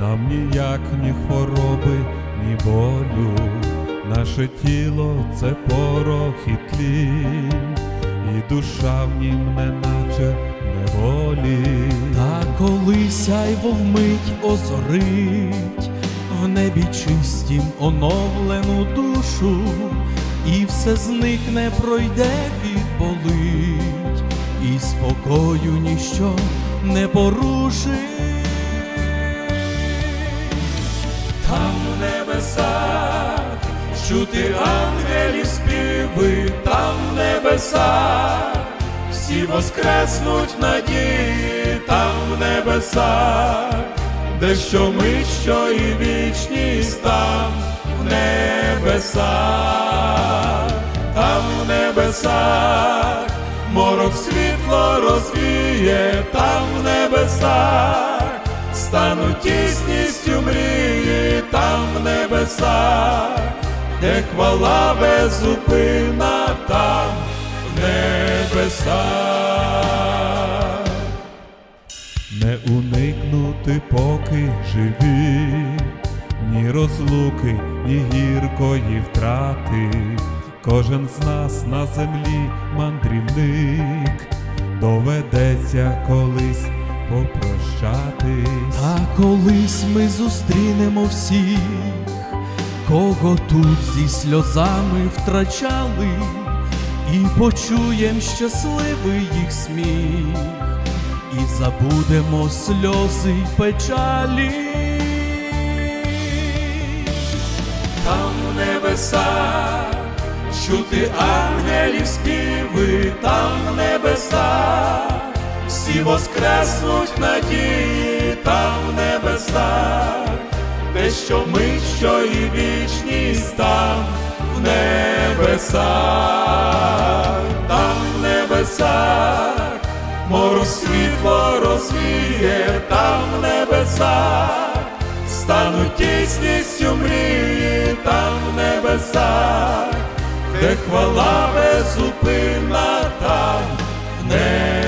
Там ніяк ні хвороби, ні болю, наше тіло це порох і тлінь, і душа в нім неначе неволі. Та коли сяйво вмить озорить, в небі чистім оновлену душу, і все зникне, пройде відболить, і спокою ніщо не порушить. Там в небесах чути ангелів співи, там в небесах всі воскреснуть надії, там в небесах, де що ми, що і вічність там в небесах, там в небесах, морок світло розвіє, там в небесах стануть тісністю мрії там в небесах, де хвала беззупинна там в небесах. Не уникнути, поки живі, ні розлуки, ні гіркої втрати. Кожен з нас на землі мандрівник, доведеться колись попрощатись. А колись ми зустрінемо всіх, кого тут зі сльозами втрачали, і почуєм щасливий їх сміх, і забудемо сльози й печалі. Там в небесах чути ангелів співи, там в небесах всі воскреснуть надії, там в небесах, те, що ми, що і вічність там в небесах, там в небесах, мору світло розвіє, там в небесах стануть тісністю мрії там в небесах, де хвала безупинна там в небесах.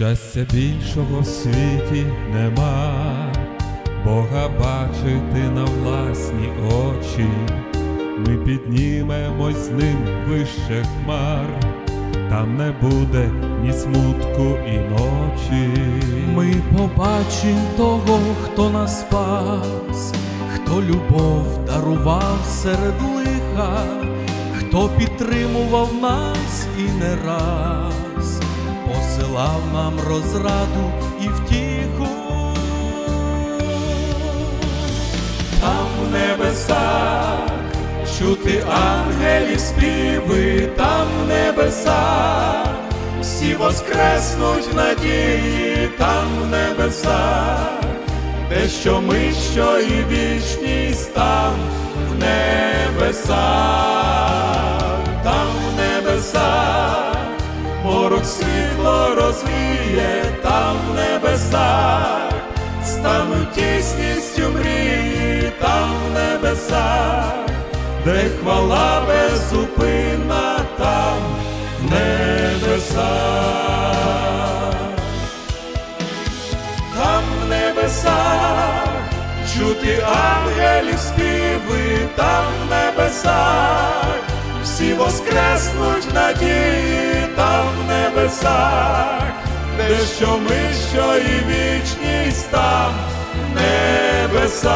Щастя більшого в світі нема, Бога бачити на власні очі, ми піднімемось з ним вище хмар, там не буде ні смутку і ночі. Ми побачим того, хто нас спас, хто любов дарував серед лиха, хто підтримував нас і не раз, посилав нам розраду і втіху. там в небесах, чути ангелів співи, там в небесах, всі воскреснуть надії, там в небесах, те, що ми, що і вічність там в небесах, розвіє, там в небесах стануть тісністю мрії там в небесах, де хвала безупинна там в небесах, там в небесах, чути ангелів співи, там в небесах, всі воскреснуть надії небесах, де що ми, що і вічність там в небесах,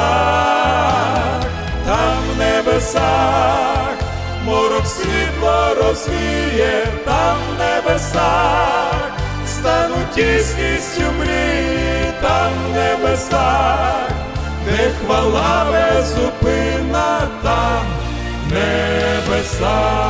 там в небесах, морок світло розвіє, там в небесах, стануть тісністю мрії, там в небесах, де хвала безупинна там в небесах.